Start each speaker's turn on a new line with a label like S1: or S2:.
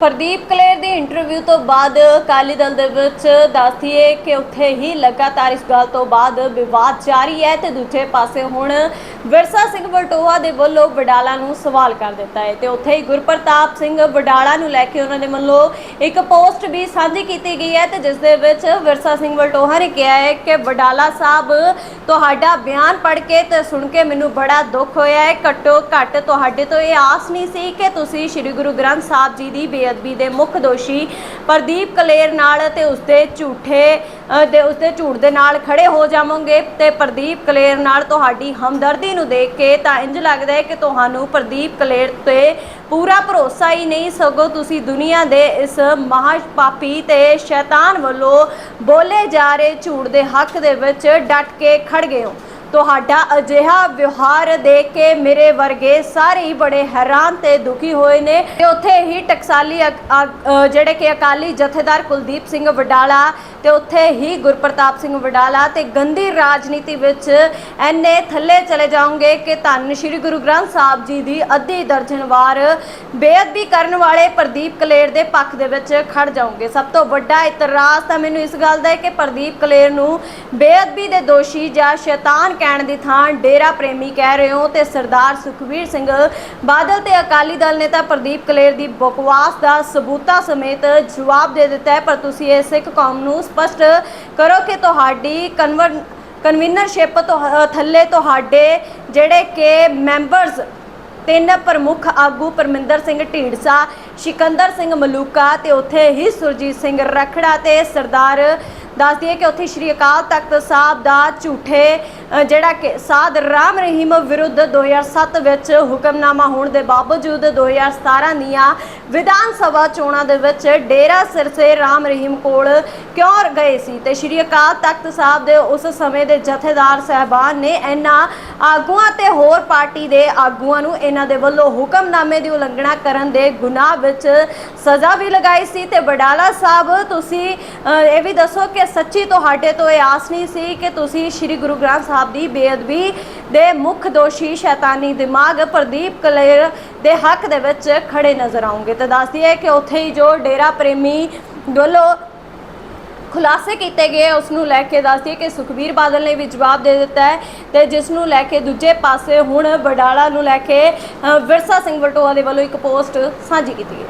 S1: ਪ੍ਰਦੀਪ ਕਲੇਰ ਦੀ interview ਤੋਂ ਬਾਅਦ ਅਕਾਲੀ ਦਲ ਦੇ ਵਿੱਚ ਦੱਸਦੀਏ ਕਿ ਉੱਥੇ ਹੀ ਲਗਾਤਾਰ ਇਸ ਗੱਲ ਤੋਂ ਬਾਅਦ ਵਿਵਾਦ ਜਾਰੀ ਹੈ ਤੇ ਦੂਜੇ ਪਾਸੇ ਹੁਣ ਵਿਰਸਾ ਸਿੰਘ ਵਲਟੋਹਾ ਦੇ ਵੱਲੋਂ ਵਡਾਲਾ ਨੂੰ ਸਵਾਲ ਕਰ ਦਿੱਤਾ ਹੈ ਤੇ ਉੱਥੇ ਹੀ ਗੁਰਪ੍ਰਤਾਪ ਸਿੰਘ ਵਡਾਲਾ ਨੂੰ ਲੈ ਕੇ ਉਹਨਾਂ ਦੇ ਵੱਲੋਂ ਇੱਕ ਪੋਸਟ ਵੀ ਸਾਂਝੀ ਕੀਤੀ ਗਈ ਹੈ ਤੇ ਜਿਸ ਦੇ ਵਿੱਚ ਵਿਰਸਾ ਸਿੰਘ ਵਲਟੋਹਾ ਨੇ ਕਿਹਾ ਹੈ ਕਿ ਵਡਾਲਾ ਸਾਹਿਬ, ਤੁਹਾਡਾ ਬਿਆਨ ਪੜ੍ਹ ਕੇ ਤੇ ਸੁਣ ਕੇ ਮੈਨੂੰ ਬੜਾ ਦੁੱਖ ਹੋਇਆ ਹੈ। ਘੱਟੋ ਘੱਟ ਤੁਹਾਡੇ ਤੋਂ ਇਹ ਆਸ ਨਹੀਂ ਸੀ ਕਿ ਤੁਸੀਂ ਸ੍ਰੀ ਗੁਰੂ ਗ੍ਰੰਥ ਸਾਹਿਬ ਜੀ ਦੀ ਬੇਅਦਬੀ ਦੇ ਮੁੱਖ ਦੋਸ਼ੀ ਪ੍ਰਦੀਪ ਕਲੇਰ ਨਾਲ ਤੇ ਉਸਦੇ ਝੂਠੇ ਦੇ ਉਸਦੇ ਝੂਠ ਦੇ ਨਾਲ ਖੜੇ ਹੋ ਜਾਵੋਗੇ ਤੇ ਪ੍ਰਦੀਪ ਕਲੇਰ ਨਾਲ ਤੁਹਾਡੀ ਹਮਦਰਦੀ ਨੂੰ ਦੇਖ ਕੇ ਤਾਂ ਇੰਜ ਲੱਗਦਾ ਹੈ ਕਿ ਤੁਹਾਨੂੰ ਪ੍ਰਦੀਪ ਕਲੇਰ ਤੇ ਪੂਰਾ ਭਰੋਸਾ ਹੀ ਨਹੀਂ, ਸਗੋਂ ਤੁਸੀਂ ਦੁਨੀਆ ਦੇ ਇਸ ਮਹਾ ਪਾਪੀ ਤੇ ਸ਼ੈਤਾਨ ਵੱਲੋਂ ਬੋਲੇ ਜਾ ਰਹੇ ਝੂਠ ਦੇ ਹੱਕ ਦੇ ਵਿੱਚ ਡਟ ਕੇ ਖੜ ਗਏ ਹੋ। ਤੁਹਾਡਾ ਅਜਿਹਾ ਵਿਵਹਾਰ ਦੇਖ ਕੇ ਮੇਰੇ ਵਰਗੇ ਸਾਰੇ ਹੀ ਬੜੇ ਹੈਰਾਨ ਤੇ ਦੁਖੀ ਹੋਏ ਨੇ ਤੇ ਉੱਥੇ ਹੀ ਟਕਸਾਲੀ ਜਿਹੜੇ ਕਿ ਅਕਾਲੀ ਜਥੇਦਾਰ ਕੁਲਦੀਪ ਸਿੰਘ ਵਡਾਲਾ ਤੇ ਉੱਥੇ ਹੀ ਗੁਰਪ੍ਰਤਾਪ ਸਿੰਘ ਵਡਾਲਾ ਤੇ ਗੰਦੀ ਰਾਜਨੀਤੀ ਵਿੱਚ ਐਨੇ ਥੱਲੇ ਚਲੇ ਜਾਓਗੇ ਕਿ ਧੰਨ ਸ਼੍ਰੀ ਗੁਰੂ ਗ੍ਰੰਥ ਸਾਹਿਬ ਜੀ ਦੀ ਅੱਧੀ ਦਰਜਨ ਵਾਰ ਬੇਅਦਬੀ ਕਰਨ ਵਾਲੇ ਪ੍ਰਦੀਪ ਕਲੇਰ ਦੇ ਪੱਖ ਦੇ ਵਿੱਚ ਖੜ ਜਾਓਗੇ। ਸਭ ਤੋਂ ਵੱਡਾ ਇਤਰਾਜ਼ ਤਾਂ ਮੈਨੂੰ ਇਸ ਗੱਲ ਦਾ ਹੈ ਕਿ ਪ੍ਰਦੀਪ ਕਲੇਰ ਨੂੰ ਬੇਅਦਬੀ ਦੇ ਦੋਸ਼ੀ ਜਾਂ ਸ਼ੈਤਾਨ ਕਹਿਣ ਦੀ ਥਾਂ ਡੇਰਾ ਪ੍ਰੇਮੀ ਕਹਿ ਰਹੇ ਹੋ ਤੇ ਸਰਦਾਰ ਸੁਖਵੀਰ ਸਿੰਘ ਬਾਦਲ ਤੇ ਅਕਾਲੀ ਦਲ ਨੇ ਤਾਂ ਪ੍ਰਦੀਪ ਕਲੇਰ ਦੀ ਬਕਵਾਸ ਦਾ ਸਬੂਤਾਂ ਸਮੇਤ ਜਵਾਬ ਦੇ ਦਿੱਤਾ ਹੈ। ਪਰ ਤੁਸੀਂ ਇਹ ਸਿੱਖ ਕੌਮ ਨੂੰ ਸਪਸ਼ਟ ਕਰੋ ਕਿ ਤੁਹਾਡੀ ਕਨਵਰ ਕਨਵੀਨਰਸ਼ਿਪ ਤੋਂ ਥੱਲੇ ਤੁਹਾਡੇ ਜਿਹੜੇ ਕਿ ਮੈਂਬਰਸ ਤਿੰਨ ਪ੍ਰਮੁੱਖ ਆਗੂ ਪਰਮਿੰਦਰ ਸਿੰਘ ਢੀਂਡਸਾ, ਸਿਕੰਦਰ ਸਿੰਘ ਮਲੂਕਾ ਤੇ ਉੱਥੇ ਹੀ ਸੁਰਜੀਤ ਸਿੰਘ ਰਖੜਾ ਤੇ ਸਰਦਾਰ ਦੱਸਦੀ ਹੈ ਕਿ ਉੱਥੇ ਸ਼੍ਰੀ ਅਕਾਲ ਤਖਤ ਸਾਹਿਬ ਦਾ ਝੂਠੇ ਜਿਹੜਾ ਕਿ ਸਾਧ ਰਾਮ ਰਹੀਮ ਵਿਰੁੱਧ 2007 ਵਿੱਚ ਹੁਕਮਨਾਮਾ ਹੋਣ ਦੇ ਬਾਵਜੂਦ 2017 ਦੀਆਂ ਵਿਧਾਨ ਸਭਾ ਚੋਣਾਂ ਦੇ ਵਿੱਚ ਡੇਰਾ ਸਿਰਸੇ ਰਾਮ ਰਹੀਮ ਕੋਲ ਕਿਉਂ ਗਏ ਸੀ? ਤੇ ਸ਼੍ਰੀ ਅਕਾਲ ਤਖਤ ਸਾਹਿਬ ਦੇ ਉਸ ਸਮੇਂ ਦੇ ਜਥੇਦਾਰ ਸਹਿਬਾਨ ਨੇ ਇਹਨਾਂ ਆਗੂਆਂ ਤੇ ਹੋਰ ਪਾਰਟੀ ਦੇ ਆਗੂਆਂ ਨੂੰ ਇਹਨਾਂ ਦੇ ਵੱਲੋਂ ਹੁਕਮਨਾਮੇ ਦੀ ਉਲੰਘਣਾ ਕਰਨ ਦੇ ਗੁਨਾਹ ਵਿੱਚ ਸਜ਼ਾ ਵੀ ਲਗਾਈ ਸੀ। ਤੇ ਬਡਾਲਾ ਸਾਹਿਬ, ਤੁਸੀਂ ਇਹ ਵੀ ਦੱਸੋ ਕਿ ਸੱਚੀ ਤੁਹਾਡੇ ਤੋਂ ਇਹ ਆਸ ਨਹੀਂ ਸੀ ਕਿ ਤੁਸੀਂ ਸ੍ਰੀ ਗੁਰੂ ਗ੍ਰੰਥ ਸਾਹਿਬ ਦੀ ਬੇਅਦਬੀ ਦੇ ਮੁੱਖ ਦੋਸ਼ੀ ਸ਼ੈਤਾਨੀ ਦਿਮਾਗ ਪ੍ਰਦੀਪ ਕਲੇਰ ਦੇ ਹੱਕ ਦੇ ਵਿੱਚ ਖੜੇ ਨਜ਼ਰ ਆਉਂਗੇ ਤੇ ਦੱਸਦੀ ਹੈ ਕਿ ਉੱਥੇ ਹੀ ਜੋ ਡੇਰਾ ਪ੍ਰੇਮੀ ਵੱਲੋਂ ਖੁਲਾਸੇ ਕੀਤੇ ਗਏ, ਉਸ ਨੂੰ ਲੈ ਕੇ ਦੱਸਦੀ ਹੈ ਕਿ ਸੁਖਬੀਰ ਬਾਦਲ ਨੇ ਵੀ ਜਵਾਬ ਦੇ ਦਿੱਤਾ ਹੈ ਤੇ ਜਿਸ ਨੂੰ ਲੈ ਕੇ ਦੂਜੇ ਪਾਸੇ ਹੁਣ ਵਡਾਲਾ ਨੂੰ ਲੈ ਕੇ ਵਿਰਸਾ ਸਿੰਘ ਵਟੋਆ ਦੇ ਵੱਲੋਂ ਇੱਕ ਪੋਸਟ ਸਾਂਝੀ ਕੀਤੀ ਗਈ।